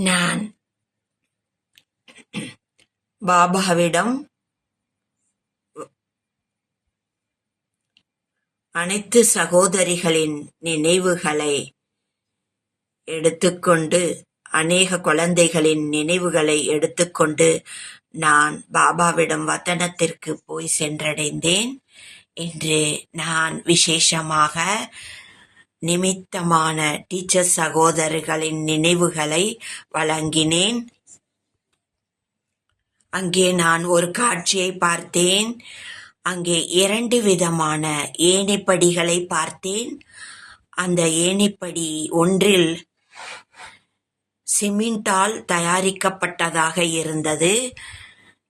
நான். பாபாவிடம் அனைத்து சகோதரிகளின் நினைவுகளை எடுத்துக்கொண்டு அநேக குழந்தைகளின் நினைவுகளை எடுத்துக்கொண்டு நான் பாபாவிடம் வத்தனத்திற்கு போய் சென்றடைந்தேன். இன்று நான் விசேஷமாக நிமித்தமான டீச்சர் சகோதரர்களின் நினைவுகளை வழங்கினேன். அங்கே நான் ஒரு காட்சியை பார்த்தேன். அங்கே இரண்டு விதமான ஏணிப்படிகளை பார்த்தேன். அந்த ஏணிப்படி ஒன்றில் சிமெண்டால் தயாரிக்கப்பட்டதாக இருந்தது.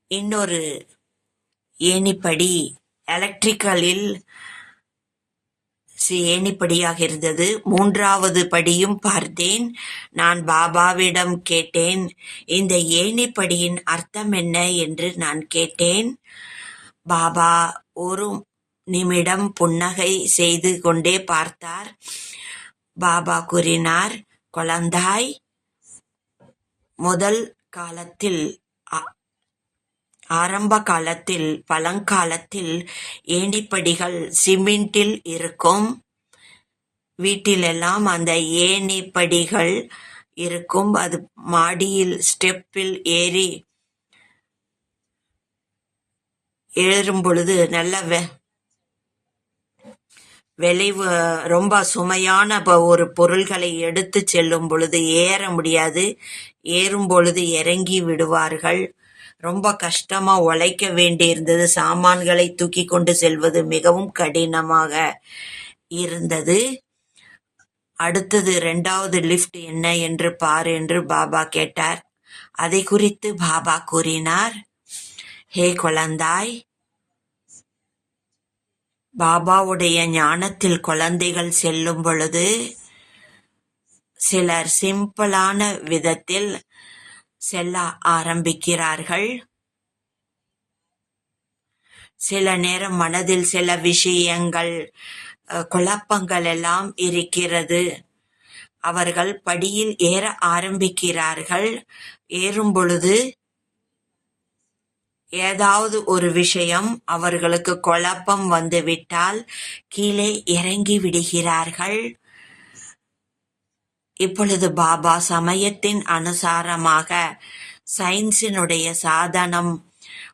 இன்னொரு ஏணிப்படி எலக்ட்ரிக்கலில் ஏணிப்படியாக இருந்தது. மூன்றாவது படியும் பார்த்தேன். நான் பாபாவிடம் கேட்டேன் இந்த ஏணிப்படியின் அர்த்தம் என்ன? என்று நான் கேட்டேன். பாபா ஒரு நிமிடம் புன்னகை செய்து கொண்டே பார்த்தார். பாபா கூறினார் குழந்தாய் முதல் காலத்தில் ஆரம்ப காலத்தில் பழங்காலத்தில் ஏணிப்படிகள் சிமெண்டில் இருக்கும். வீட்டிலெல்லாம் அந்த ஏணிப்படிகள் இருக்கும். அது மாடியில் ஸ்டெப்பில் ஏறி ஏறும் பொழுது நல்ல வெ விளைவு ரொம்ப சுமையான ஒரு பொருள்களை எடுத்து செல்லும் பொழுது ஏற முடியாது. ஏறும் பொழுது இறங்கி விடுவார்கள். ரொம்ப கஷ்டமா உழைக்க வேண்டியிருந்தது. சாமான்களை தூக்கி கொண்டு செல்வது மிகவும் கடினமாக இருந்தது. அடுத்தது ரெண்டாவது லிஃப்ட் என்ன என்று பார் என்று பாபா கேட்டார். அதை குறித்து பாபா கூறினார். ஹே குழந்தாய் பாபாவுடைய ஞானத்தில் குழந்தைகள் செல்லும் பொழுது சிலர் சிம்பிளான விதத்தில் செல்ல ஆரம்பிக்கிறார்கள். சில நேரம் மனதில் சில விஷயங்கள் குழப்பங்கள் எல்லாம் இருக்கிறது. அவர்கள் படியில் ஏற ஆரம்பிக்கிறார்கள். ஏறும் பொழுது ஏதாவது ஒரு விஷயம் அவர்களுக்கு குழப்பம் வந்துவிட்டால் கீழே இறங்கி விடுகிறார்கள். இப்பொழுது பாபா சமயத்தின் அனுசாரமாக சயின்ஸினுடைய சாதனம்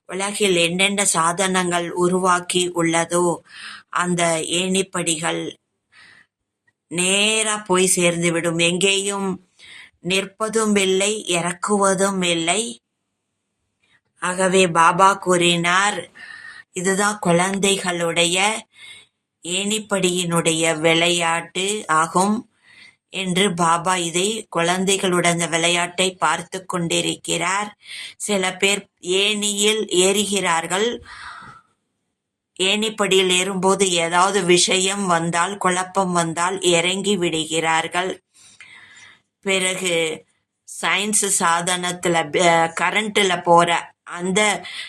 உலகில் என்னென்ன சாதனங்கள் உருவாக்கி உள்ளதோ அந்த ஏணிப்படிகள் நேரா போய் சேர்ந்துவிடும் எங்கேயும் நிற்பதும் இல்லை இறக்குவதும் இல்லை. ஆகவே பாபா கூறினார் இதுதான் குழந்தைகளுடைய ஏணிப்படியினுடைய விளையாட்டு ஆகும். என்று பாபா இதை குழந்தைகளுடன் விளையாட்டை பார்த்து கொண்டிருக்கிறார். சில பேர் ஏணியில் ஏறுகிறார்கள். ஏணிப்படியில் ஏறும்போது ஏதாவது விஷயம் வந்தால் குழப்பம் வந்தால் இறங்கி விடுகிறார்கள். பிறகு சயின்ஸ் சாதனத்துல கரண்ட்ல போற அந்த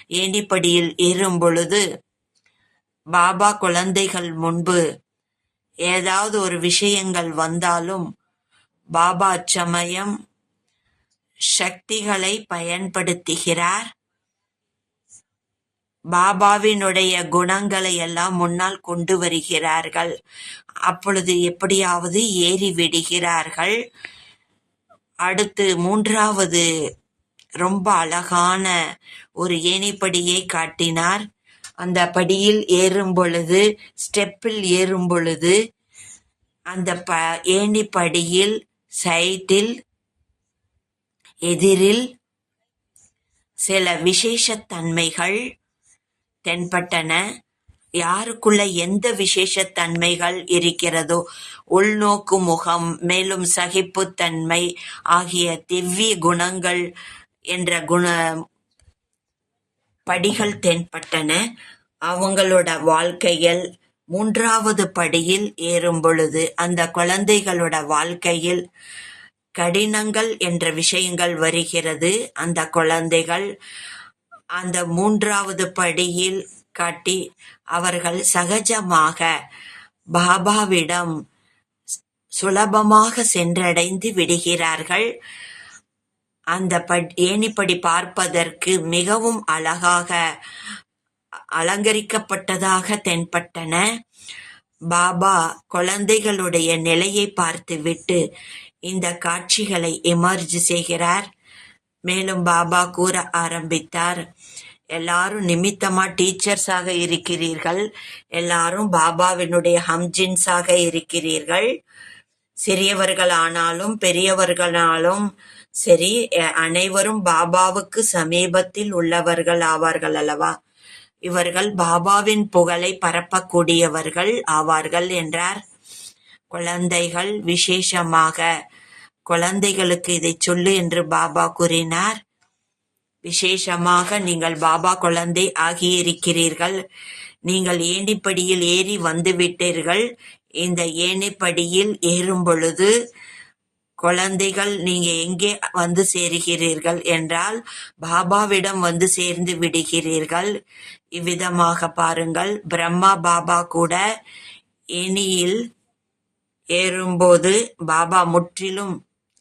ஏணிப்படியில் ஏறும் பொழுது பாபா குழந்தைகள் முன்பு ஏதாவது ஒரு விஷயங்கள் வந்தாலும் பாபா சமயம் சக்திகளை பயன்படுத்துகிறார். பாபாவினுடைய குணங்களை எல்லாம் முன்னால் கொண்டு வருகிறார்கள். அப்பொழுது எப்படியாவது ஏறி விடுகிறார்கள். அடுத்து மூன்றாவது ரொம்ப அழகான ஒரு ஏணிப்படியை காட்டினார். அந்த படியில் ஏறும் பொழுது ஸ்டெப்பில் ஏறும் பொழுது அந்த ப ஏணிப்படியில் சைட்டில் எதிரில் சில விசேஷத்தன்மைகள் தென்பட்டன. யாருக்குள்ள எந்த விசேஷத்தன்மைகள் இருக்கிறதோ உள்நோக்கு முகம் மேலும் சகிப்புத்தன்மை ஆகிய திவ்ய குணங்கள் என்ற குண படிகள் தென்பட்டன. அவங்களோட வாழ்க்கையில் மூன்றாவது படியில் ஏறும் பொழுது அந்த குழந்தைகளோட வாழ்க்கையில் கடினங்கள் என்ற விஷயங்கள் வருகிறது. அந்த குழந்தைகள் அந்த மூன்றாவது படியில் காட்டி அவர்கள் சகஜமாக பாபாவிடம் சுலபமாக சென்றடைந்து விடுகிறார்கள். அந்த பட்- ஏணிப்படி பார்ப்பதற்கு மிகவும் அழகாக அலங்கரிக்கப்பட்டதாக தென்பட்டன. பாபா குழந்தைகளுடைய நிலையை பார்த்துவிட்டு இந்த காட்சிகளை எமர்ஜ் செய்கிறார். மேலும் பாபா கூற ஆரம்பித்தார் எல்லாரும் நிமித்தமா டீச்சர்ஸாக இருக்கிறீர்கள். எல்லாரும் பாபாவினுடைய ஹம்ஜின்ஸாக இருக்கிறீர்கள். சிறியவர்களானாலும் பெரியவர்களானாலும் சரி அனைவரும் பாபாவுக்கு சமீபத்தில் உள்ளவர்கள் ஆவார்கள் அல்லவா? இவர்கள் பாபாவின் புகழை பரப்பக்கூடியவர்கள் ஆவார்கள் என்றார். குழந்தைகள் விசேஷமாக குழந்தைகளுக்கு இதை சொல்லு என்று பாபா கூறினார். விசேஷமாக நீங்கள் பாபா குழந்தை ஆகியிருக்கிறீர்கள். நீங்கள் ஏணிப்படியில் ஏறி வந்துவிட்டீர்கள் இந்த ஏணிப்படியில் ஏறும் பொழுது குழந்தைகள் நீங்க எங்கே வந்து சேருகிறீர்கள் என்றால் பாபாவிடம் வந்து சேர்ந்து விடுகிறீர்கள். இவ்விதமாக பாருங்கள் பிரம்மா பாபா கூட ஏனியில் ஏறும்போது பாபா முற்றிலும்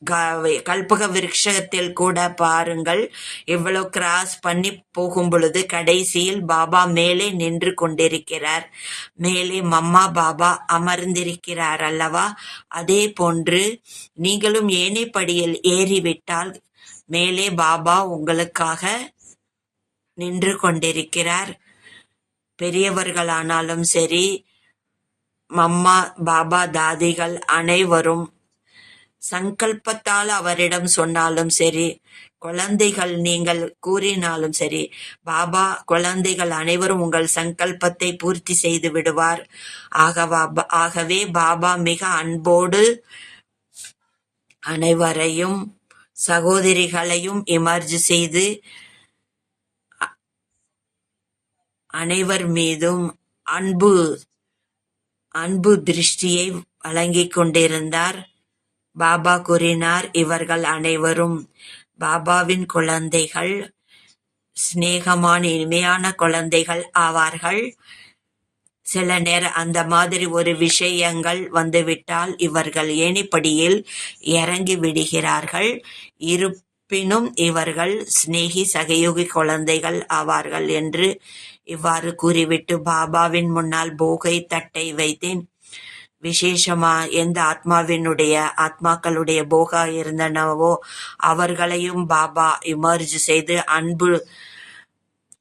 கல்பக விருட்சத்தில் கூட பாருங்கள். இவ்வளவு கிராஸ் பண்ணி போகும் பொழுது கடைசியில் பாபா மேலே நின்று கொண்டிருக்கிறார். மேலே மம்மா பாபா அமர்ந்திருக்கிறார் அல்லவா? அதே போன்று நீங்களும் ஏனைப்படியில் ஏறிவிட்டால் மேலே பாபா உங்களுக்காக நின்று கொண்டிருக்கிறார். பெரியவர்களானாலும் சரி மம்மா பாபா தாதிகள் அனைவரும் சங்கல்பத்தால் அவரிடம் சொன்னாலும் சரி குழந்தைகள் நீங்கள் கூறினாலும் சரி பாபா குழந்தைகள் அனைவரும் உங்கள் சங்கல்பத்தை பூர்த்தி செய்து விடுவார். ஆகவா ஆகவே பாபா மிக அன்போடு அனைவரையும் சகோதரிகளையும் இமர்ஜ் செய்து அனைவர் மீதும் அன்பு அன்பு திருஷ்டியை வழங்கிக் கொண்டிருந்தார். பாபா கூறினார் இவர்கள் அனைவரும் பாபாவின் குழந்தைகள் சிநேகமான இனிமையான குழந்தைகள் ஆவார்கள். சில நேரம் அந்த மாதிரி ஒரு விஷயங்கள் வந்துவிட்டால் இவர்கள் ஏணிப்படியில் இறங்கி விடுகிறார்கள். இருப்பினும் இவர்கள் சிநேகி சகயோகி குழந்தைகள் ஆவார்கள் என்று இவ்வாறு கூறிவிட்டு பாபாவின் முன்னால் போகை தட்டை வைத்தேன். விசேஷமா எந்த ஆத்மாவினுடைய ஆத்மாக்களுடைய போகா இருந்தனவோ அவர்களையும் பாபா இமர்ஜ் செய்து அன்பு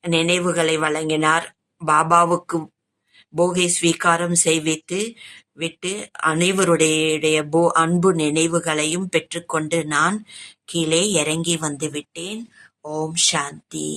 நினைவுகளை வழங்கினார். பாபாவுக்கு போகை ஸ்வீகாரம் செய்வித்து விட்டு அனைவருடைய போ அன்பு நினைவுகளையும் பெற்றுக்கொண்டு நான் கீழே இறங்கி வந்து விட்டேன். ஓம் சாந்தி.